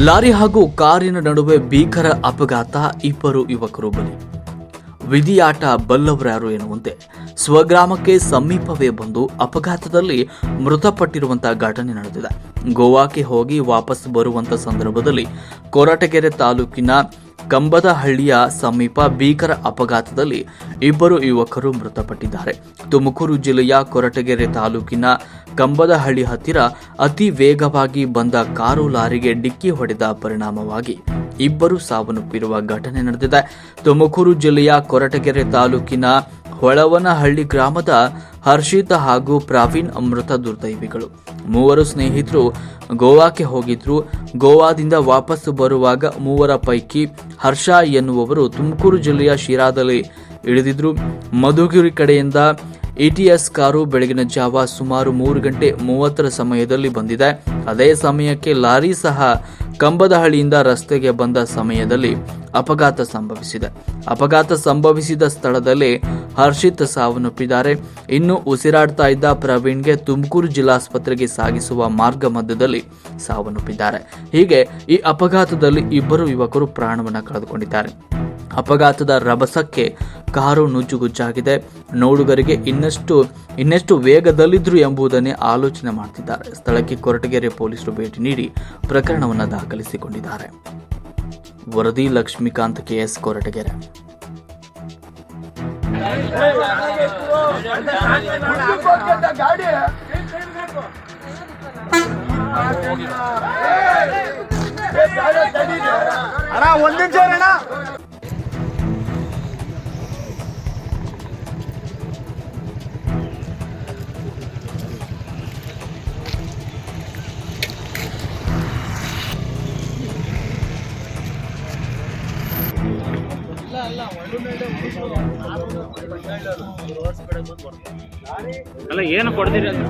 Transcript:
Lorry ಹಾಗೂ ಕಾರಿನ ನಡುವೆ ಭೀಕರ ಅಪಘಾತ. ಇಬ್ಬರು ಯುವಕರು ಬಲಿ. ವಿಧಿಯಾಟ ಬಲ್ಲವರ್ಯಾರು ಎನ್ನುವಂತೆ. ಸ್ವಗ್ರಾಮಕ್ಕೆ ಸಮೀಪವೇ ಬಂದು ಅಪಘಾತದಲ್ಲಿ ಮೃತಪಟ್ಟಿರುವಂತಹ ಘಟನೆ ನಡೆದಿದೆ. ಗೋವಾಕ್ಕೆ ಹೋಗಿ ವಾಪಸ್ ಬರುವಂತ ಸಂದರ್ಭದಲ್ಲಿ ಕೊರಟಗೆರೆ ತಾಲೂಕಿನ ಕಂಬದಹಳ್ಳಿಯ ಸಮೀಪ ಭೀಕರ ಅಪಘಾತದಲ್ಲಿ ಇಬ್ಬರು ಯುವಕರು ಮೃತಪಟ್ಟಿದ್ದಾರೆ. ತುಮಕೂರು ಜಿಲ್ಲೆಯ ಕೊರಟಗೆರೆ ತಾಲೂಕಿನ ಕಂಬದಹಳ್ಳಿ ಹತ್ತಿರ ಅತಿ ವೇಗವಾಗಿ ಬಂದ ಕಾರು ಲಾರಿಗೆ ಡಿಕ್ಕಿ ಹೊಡೆದ ಪರಿಣಾಮವಾಗಿ ಇಬ್ಬರು ಸಾವನ್ನಪ್ಪಿರುವ ಘಟನೆ ನಡೆದಿದೆ. ತುಮಕೂರು ಜಿಲ್ಲೆಯ ಕೊರಟಗೆರೆ ತಾಲೂಕಿನ ಹೊಳವನಹಳ್ಳಿ ಗ್ರಾಮದ ಹರ್ಷಿತ ಹಾಗೂ ಪ್ರಾವೀಣ್ ಅಮೃತ ದುರ್ದೈವಿಗಳು. ಮೂವರು ಸ್ನೇಹಿತರು ಗೋವಾಕ್ಕೆ ಹೋಗಿದ್ರು. ಗೋವಾದಿಂದ ವಾಪಸ್ ಬರುವಾಗ ಮೂವರ ಪೈಕಿ ಹರ್ಷ ಎನ್ನುವವರು ತುಮಕೂರು ಜಿಲ್ಲೆಯ ಶಿರಾದಲ್ಲಿ ಇಳಿದಿದ್ರು. ಮಧುಗಿರಿ ಕಡೆಯಿಂದ ಇಟಿಎಸ್ ಕಾರು ಬೆಳಗಿನ ಜಾವ ಸುಮಾರು ಮೂರು ಗಂಟೆ ಮೂವತ್ತರ ಸಮಯದಲ್ಲಿ ಬಂದಿದೆ. ಅದೇ ಸಮಯಕ್ಕೆ ಲಾರಿ ಸಹ ಕಂಬದಹಳ್ಳಿಯಿಂದ ರಸ್ತೆಗೆ ಬಂದ ಸಮಯದಲ್ಲಿ ಅಪಘಾತ ಸಂಭವಿಸಿದೆ. ಅಪಘಾತ ಸಂಭವಿಸಿದ ಸ್ಥಳದಲ್ಲಿ ಹರ್ಷಿತ್ ಸಾವನ್ನಪ್ಪಿದ್ದಾರೆ. ಇನ್ನು ಉಸಿರಾಡ್ತಾ ಇದ್ದ ಪ್ರವೀಣ್ಗೆ ತುಮಕೂರು ಜಿಲ್ಲಾಸ್ಪತ್ರೆಗೆ ಸಾಗಿಸುವ ಮಾರ್ಗ ಮಧ್ಯದಲ್ಲಿ ಸಾವನ್ನಪ್ಪಿದ್ದಾರೆ. ಹೀಗೆ ಈ ಅಪಘಾತದಲ್ಲಿ ಇಬ್ಬರು ಯುವಕರು ಪ್ರಾಣವನ್ನು ಕಳೆದುಕೊಂಡಿದ್ದಾರೆ. ಅಪಘಾತದ ರಭಸಕ್ಕೆ ಕಾರು ನುಜ್ಜುಗುಜ್ಜಾಗಿದೆ. ನೋಡುಗರಿಗೆ ಇನ್ನಷ್ಟು ಇನ್ನಷ್ಟು ವೇಗದಲ್ಲಿದ್ರು ಎಂಬುದನ್ನೇ ಆಲೋಚನೆ ಮಾಡ್ತಿದ್ದಾರೆ. ಸ್ಥಳಕ್ಕೆ ಕೊರಟಗೆರೆ ಪೊಲೀಸರು ಭೇಟಿ ನೀಡಿ ಪ್ರಕರಣವನ್ನು ದಾಖಲಿಸಿಕೊಂಡಿದ್ದಾರೆ. ವರದಿ ಲಕ್ಷ್ಮೀಕಾಂತ್ ಕೆಎಸ್ ಕೊರಟಗೆರೆ. ಒಂದ್ ಅಲ್ಲ ಏನು ಕೊಡ್ತೀರಿ ಅಂತ